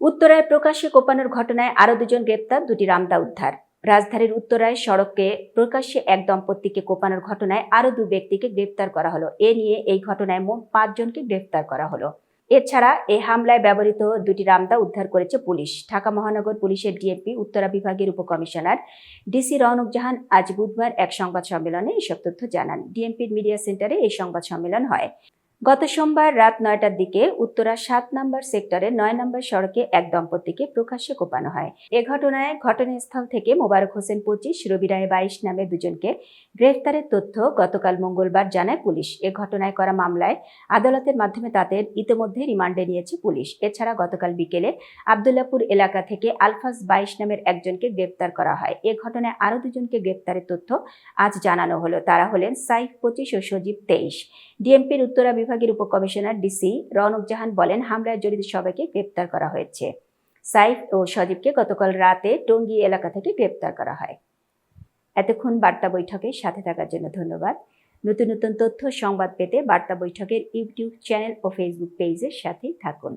উত্তরায় প্রকাশ্যে কোপানোর ঘটনায় আরও দুজন গ্রেপ্তার, দুটি রামদা উদ্ধার। রাজধানীর উত্তরায় সড়কে প্রকাশ্যে এক দম্পতিকে কোপানোর ঘটনায় আরও দু ব্যক্তিকে গ্রেপ্তার করা হলো। এ নিয়ে এই ঘটনায় মোট পাঁচজনকে গ্রেপ্তার করা হলো। এছাড়া এই হামলায় ব্যবহৃত দুটি রামদা উদ্ধার করেছে পুলিশ। ঢাকা মহানগর পুলিশের ডিএমপি, উত্তরা বিভাগের উপকমিশনার ডিসি রওনক জাহান আজ বুধবার এক সংবাদ সম্মেলনে এসব তথ্য জানান। ডিএমপির মিডিয়া সেন্টারে এই সংবাদ সম্মেলন হয়। গত সোমবার রাত নয়টার দিকে উত্তরা সাত নম্বর সেক্টরের নয় নম্বর সড়কে এক দম্পতিকে প্রকাশ্যে কোপানো হয়। এ ঘটনায় ঘটনাস্থল থেকে মোবারক হোসেন পঁচিশ, রবি রায় বাইশ নামে দুজনকে গ্রেফতারের তথ্য গতকাল মঙ্গলবার জানায় পুলিশ। এ ঘটনায় করা মামলায় আদালতের মাধ্যমে তাদের ইতিমধ্যে রিমান্ডে নিয়েছে পুলিশ। এছাড়া গতকাল বিকেলে আবদুল্লাপুর এলাকা থেকে আলফাজ বাইশ নামের একজনকে গ্রেপ্তার করা হয়। এ ঘটনায় আরও দুজনকে গ্রেপ্তারের তথ্য আজ জানানো হলো। তারা হলেন সাইফ পঁচিশ ও সজীব তেইশ। ডিএমপির উত্তরা বিভাগের উপকমিশনার ডিসি রনক জাহান বলেন, হামলায় জড়িত সবাইকে গ্রেপ্তার করা হয়েছে। সাইফ ও সজীবকে গতকাল রাতে টঙ্গী এলাকা থেকে গ্রেপ্তার করা হয়। এতক্ষণ বার্তা বৈঠকের সাথে থাকার জন্য ধন্যবাদ। নতুন নতুন তথ্য, সংবাদ পেতে বার্তা বৈঠকের ইউটিউব চ্যানেল ও ফেসবুক পেজের সাথেই থাকুন।